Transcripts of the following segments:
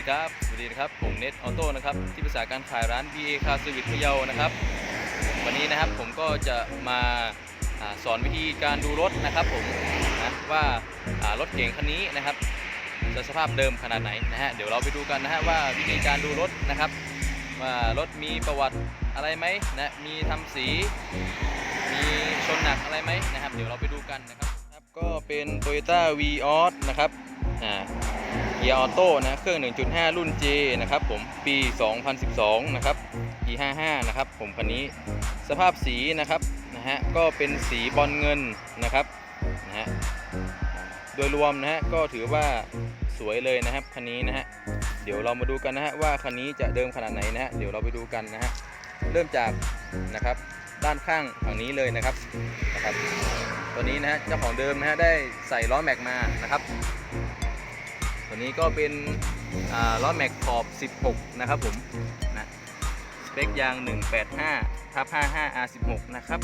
ดีครับ สวัสดีนะครับผมเน็ตออโต้นะครับที่ปรึกษาการขายร้าน BA Car Service พะเยานะครับ วันนี้นะครับผมก็จะมาอาสอนวิธีการดูรถนะครับผมนะว่าอ่ารถเก๋งคันนี้นะครับจะสภาพเดิมขนาดไหนนะฮะเดี๋ยวเราไปดูกันนะฮะว่าวิธีการดูรถนะครับว่ารถมีประวัติอะไรไหมนะมีทำสี มีชนหนักอะไรไหมนะครับ เดี๋ยวเราไปดูกันนะครับครับก็เป็น Toyota v i o s นะครับอ่า เกียร์ออโต้นะเครื่อง 1.5 รุ่น J นะครับผมปี 2012 นะครับ E55 นะครับผมคันนี้สภาพสีนะครับนะฮะก็เป็นสีบอลเงินนะครับนะฮะโดยรวมนะฮะก็ถือว่าสวยเลยนะครับคันนี้นะฮะเดี๋ยวเรามาดูกันนะฮะว่าคันนี้จะเดิมขนาดไหนนะฮะเดี๋ยวเราไปดูกันนะฮะเริ่มจากนะครับด้านข้างฝั่งนี้เลยนะครับนะครับ ตัวนี้นะฮะเจ้าของเดิมนะฮะได้ใส่ล้อแม็กมานะครับ ตัวนี้ก็เป็นล้อแม็กขอบ 16 นะครับผมนะสเปคยาง 185ทับ55 R16 นะครับ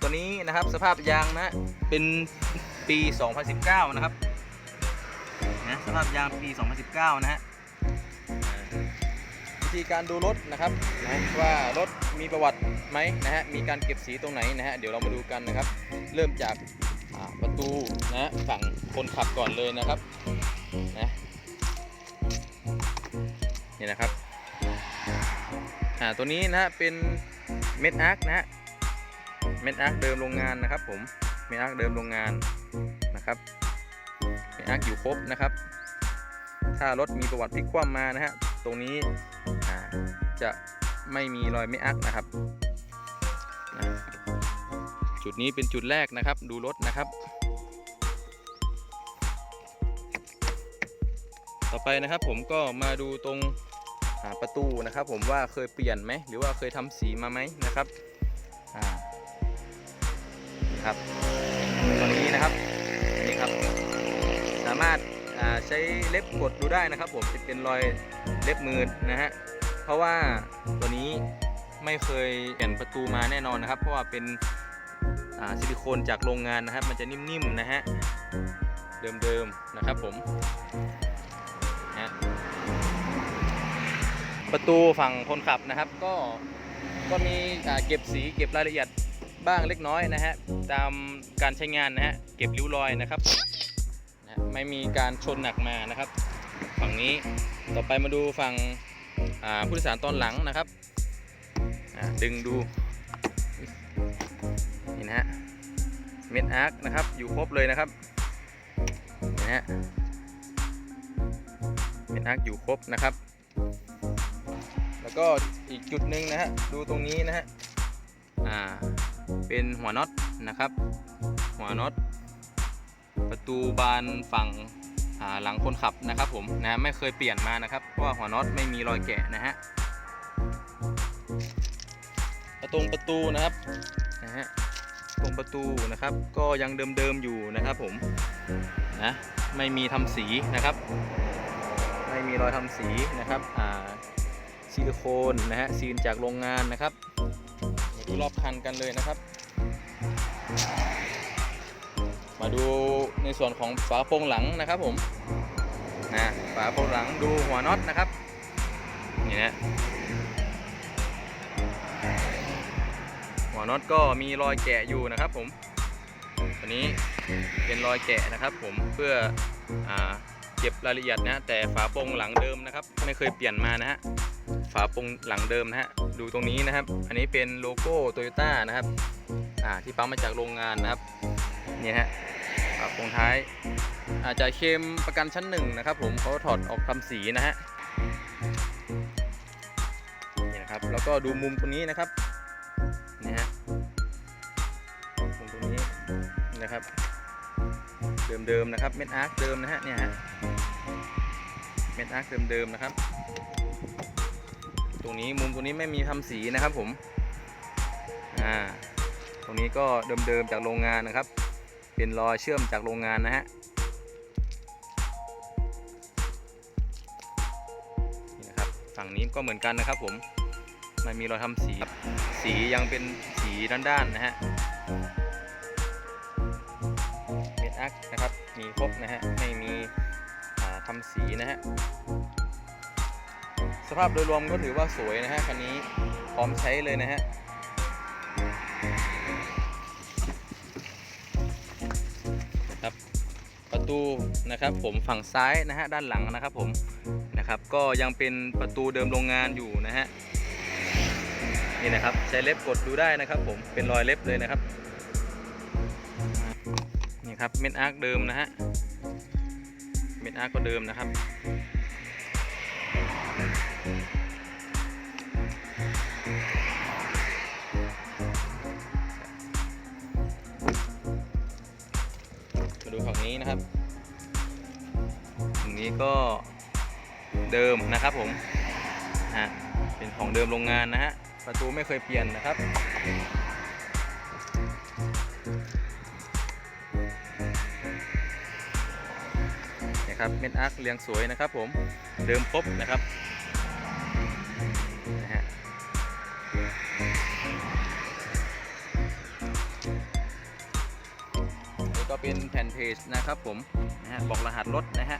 ตัวนี้นะครับสภาพยางนะเป็นปี 2019 นะครับนะสภาพยางปี 2019 นะฮะอ่าวิธีการดูรถนะครับนะว่ารถมีประวัติไหมนะฮะมีการเก็บสีตรงไหนนะฮะเดี๋ยวเรามาดูกันนะครับ เริ่มจากประตูนะฝั่งคนขับก่อนเลยนะครับ นี่นะครับอ่าตัวนี้นะฮะเป็นเม็ดอาร์คนะฮะเม็ดอาร์คเดิมโรงงานนะครับ ผมเม็ดอาร์คเดิมโรงงานนะครับเม็ดอาร์คอยู่ครบนะครับ ถ้ารถมีประวัติพลิกคว่ำมานะฮะตรงนี้จะไม่มีรอยเม็ดอาร์คนะครับจุดนี้เป็นจุดแรกนะครับ ดูรถนะครับ ต่อไปนะครับผมก็มาดูตรง ประตูนะครับ ผมว่าเคยเปลี่ยนไหมหรือว่าเคยทำสีมาไหมนะครับอ่านะครับตัวนี้นะครับนี่ครับ สามารถใช้เล็บกดดูได้นะครับ ผมจะเป็นรอยเล็บมือนะฮะเพราะว่าตัวนี้ไม่เคยเปลี่ยนประตูมาแน่นอนนะครับ เพราะว่าเป็นซิลิโคนจากโรงงานนะครับ มันจะนิ่มๆนะฮะเดิมๆนะครับผม ประตูฝั่งคนขับนะครับ ก็ก็มีเก็บสีเก็บรายละเอียดบ้างเล็กน้อยนะฮะตามการใช้งานนะฮะเก็บริ้วรอยนะครับนะไม่มีการชนหนักมานะครับ ฝั่งนี้ต่อไปมาดูฝั่งผู้โดยสารตอนหลังนะครับดึงดูนี่นะฮะเม็ดอาร์คนะครับอยู่ครบเลยนะครับนี่นะฮะเป็นอาร์คอยู่ครบนะครับ แล้วก็อีกจุดหนึ่งนะฮะดูตรงนี้นะฮะอ่าเป็นหัวน็อตนะครับ หัวน็อตประตูบานฝั่งหลังคนขับนะครับผมนะไม่เคยเปลี่ยนมานะครับเพราะว่าหัวน็อตไม่มีรอยแกะนะฮะประตรงประตูนะครับนะฮะตรงประตูนะครับ ก็ยังเดิมๆอยู่นะครับผมนะไม่มีทำสีนะครับ ไม่มีรอยทำสีนะครับอ่า ซิลิโคนนะฮะซีนจากโรงงานนะครับมาดูรอบคันกันเลยนะครับ มาดูในส่วนของฝาโปร่งหลังนะครับผมนะฝาโปร่งหลังดูหัวน็อตนะครับนี่นะหัวน็อตก็มีรอยแกะอยู่นะครับผมตัวนี้เป็นรอยแกะนะครับผมเพื่ออเก็บรายละเอียดนะฮะแต่ฝาโปร่งหลังเดิมนะครับ ไม่เคยเปลี่ยนมานะฮะ ฝาปร่งหลังเดิมนะฮะดูตรงนี้นะครับ อันนี้เป็นโลโก้โตโยต้านะครับอ่าที่ปั๊มมาจากโรงงานนะครับนี่ฮะฝาปร่งท้ายอาจจะเคลมประกันชั้นหนึ่งนะครับ ผมเขาถอดออกทำสีนะฮะนี่นะครับแล้วก็ดูมุมตรงนี้นะครับนี่ฮะมุมตรงนี้นะครับ เดิมๆนะครับเม็ดอาร์คเดิมนะฮะเนี่ยฮะเม็ดอาร์คเดิมๆนะครับ ตรงนี้มุมตรงนี้ไม่มีทำสีนะครับผมอ่าตรงนี้ก็เดิมๆจากโรงงานนะครับ เป็นรอยเชื่อมจากโรงงานนะฮะนี่นะครับฝั่งนี้ก็เหมือนกันนะครับผมไม่มีรอยทำสีสียังเป็นสีด้านๆนะฮะเม็ดอักนะครับมีครบนะฮะไม่มีอ่าทำสีนะฮะ สภาพโดยรวมก็ถือว่าสวยนะฮะคันนี้พร้อมใช้เลยนะฮะครับประตูนะครับผมฝั่งซ้ายนะฮะด้านหลังนะครับผมนะครับก็ยังเป็นประตูเดิมโรงงานอยู่นะฮะนี่นะครับใช้เล็บกดดูได้นะครับผมเป็นรอยเล็บเลยนะครับนี่ครับเม็ดอาร์คเดิมนะฮะเม็ดอาร์คก็เดิมนะครับ มาดูฝั่งนี้นะครับฝั่งนี้ก็เดิมนะครับผมอะเป็นของเดิมโรงงานนะฮะ ประตูไม่เคยเปลี่ยนนะครับนะครับเม็ดอาร์คเรียงสวยนะครับผมเดิมครบนะครับ เพจนะครับผมนะฮะบอกรหัสรถนะฮะ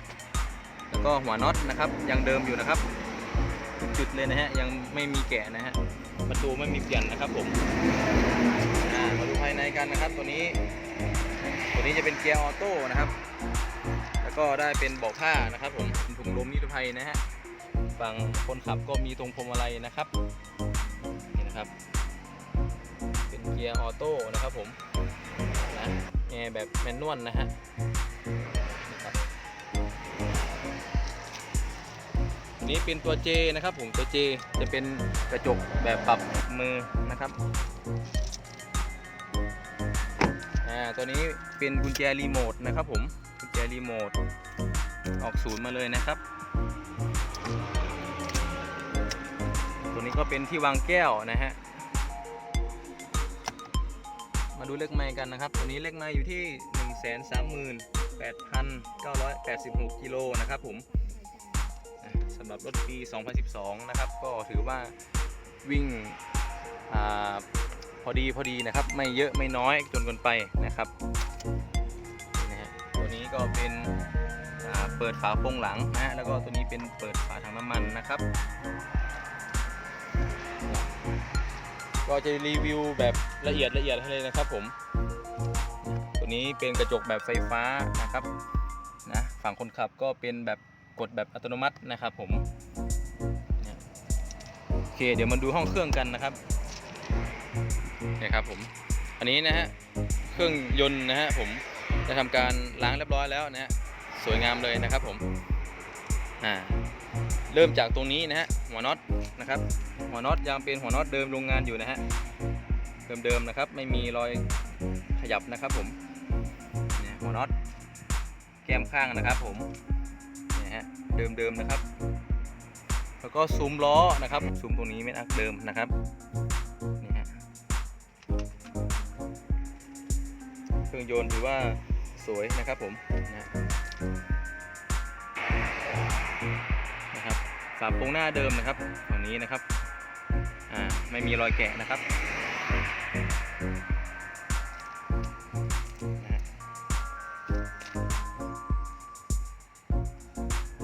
แล้วก็หัวน็อตนะครับยังเดิมอยู่นะครับจุดเลยนะฮะยังไม่มีแกะนะฮะประตูไม่มีเปลี่ยนนะครับผมมาดูภายในกันนะครับตัวนี้ ตัวนี้จะเป็นเกียร์ออโต้นะครับ แล้วก็ได้เป็นเบาะผ้านะครับผมถุงลมนิรภัยนะฮะฝั่งคนขับก็มีตรงพวงมาลัยนะครับนี่นะครับ เป็นเกียร์ออโต้นะครับผมนะ แอร์แบบแมนนวลนะฮะนี้เป็นตัว J นะครับผมตัว J จะเป็นกระจกแบบปรับมือนะครับอ่าตัวนี้เป็นกุญแจรีโมทนะครับผมกุญแจรีโมทออกศูนย์มาเลยนะครับ ตัวนี้ก็เป็นที่วางแก้วนะฮะ มาดูเลขไม้กันนะครับตัวนี้เลขไม้อยู่ที่ 138,986กิโลนะครับผมสำหรับรถปี 2012 นะครับ ก็ถือว่าวิ่งอ่าพอดีพอดีนะครับ ไม่เยอะไม่น้อยจนเกินไปนะครับตัวนี้ก็เป็นเปิดฝาโปร่งหลังนะฮะแล้วก็ตัวนี้เป็นเปิดฝาถังน้ำมันนะครับ ก็จะรีวิวแบบละเอียดละเอียดให้เลยนะครับผม ตัวนี้เป็นกระจกแบบไฟฟ้านะครับนะฝั่งคนขับก็เป็นแบบกดแบบอัตโนมัตินะครับผมโอเคเดี๋ยวมาดูห้องเครื่องกันนะครับนี่ครับผม อันนี้นะฮะเครื่องยนต์นะฮะผมได้ทำการล้างเรียบร้อยแล้วนะฮะสวยงามเลยนะครับผมอ่าเริ่มจากตรงนี้นะฮะหัวน็อตนะครับ หัวน็อตยังเป็นหัวน็อตเดิมโรงงานอยู่นะฮะเดิมๆนะครับ ไม่มีรอยขยับนะครับผมเนี่ยหัวน็อตแก้มข้างนะครับผมเนี่ยฮะเดิมๆนะครับ แล้วก็ซุ้มล้อนะครับซุ้มตรงนี้ไม่อักเดิมนะครับนี่ฮะเครื่องยนต์ถือว่าสวยนะครับผมนะนะครับฝาโปรงหน้าเดิมนะครับฝั่งนี้นะครับ ไม่มีรอยแกะนะครับ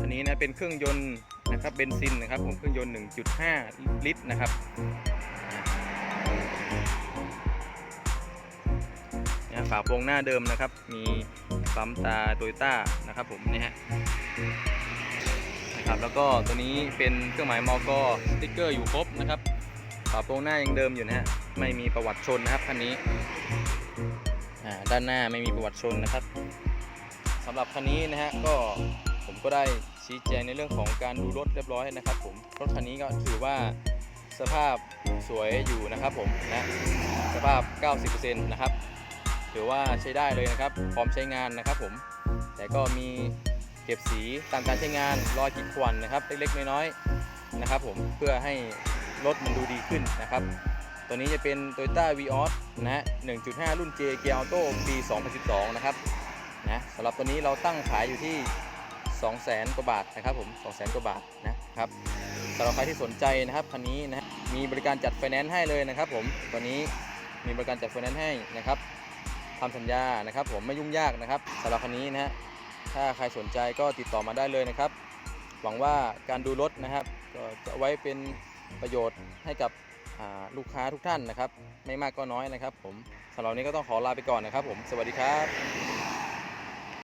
อันนี้นะเป็นเครื่องยนต์นะครับเบนซินนะครับผมเครื่องยนต์ 1.5 ลิตรนะครับฝาโปรงหน้าเดิมนะครับ มีปั๊มตาโตโยต้านะครับผมนี่ฮะนะครับแล้วก็ตัวนี้เป็นเครื่องหมายมอกสติ๊กเกอร์อยู่ครบนะครับ ฝาโปรงหน้ายังเดิมอยู่นะฮะ ไม่มีประวัติชนนะครับคันนี้ ด้านหน้าไม่มีประวัติชนนะครับสำหรับคันนี้นะฮะก็ผมก็ได้ชี้แจงในเรื่องของการดูรถเรียบร้อยนะครับผมรถคันนี้ก็ถือว่าสภาพสวยอยู่นะครับผมนะสภาพ 90%นะครับถือว่าใช้ได้เลยนะครับ พร้อมใช้งานนะครับผมแต่ก็มีเก็บสีตามการใช้งานรอยขีดข่วนนะครับ เล็กๆน้อยๆนะครับผมเพื่อให้ รถมันดูดีขึ้นนะครับ ตัวนี้จะเป็น Toyota Vios นะฮะ1.5 รุ่น J Gear Auto ปี 2012 นะครับ นะสำหรับตัวนี้เราตั้งขายอยู่ที่ 200,000 กว่าบาทนะครับผม 200,000 กว่าบาทนะครับสำหรับใครที่สนใจนะครับคันนี้นะฮะมีบริการจัดไฟแนนซ์ให้เลยนะครับผมตัวนี้มีบริการจัดไฟแนนซ์ให้นะครับทำสัญญานะครับผมไม่ยุ่งยากนะครับสำหรับคันนี้นะฮะถ้าใครสนใจก็ติดต่อมาได้เลยนะครับ หวังว่าการดูรถนะครับ ก็จะไว้เป็น ประโยชน์ให้กับลูกค้าทุกท่านนะครับ ไม่มากก็น้อยนะครับ ผมสำหรับนี้ก็ต้องขอลาไปก่อนนะครับ ผมสวัสดีครับ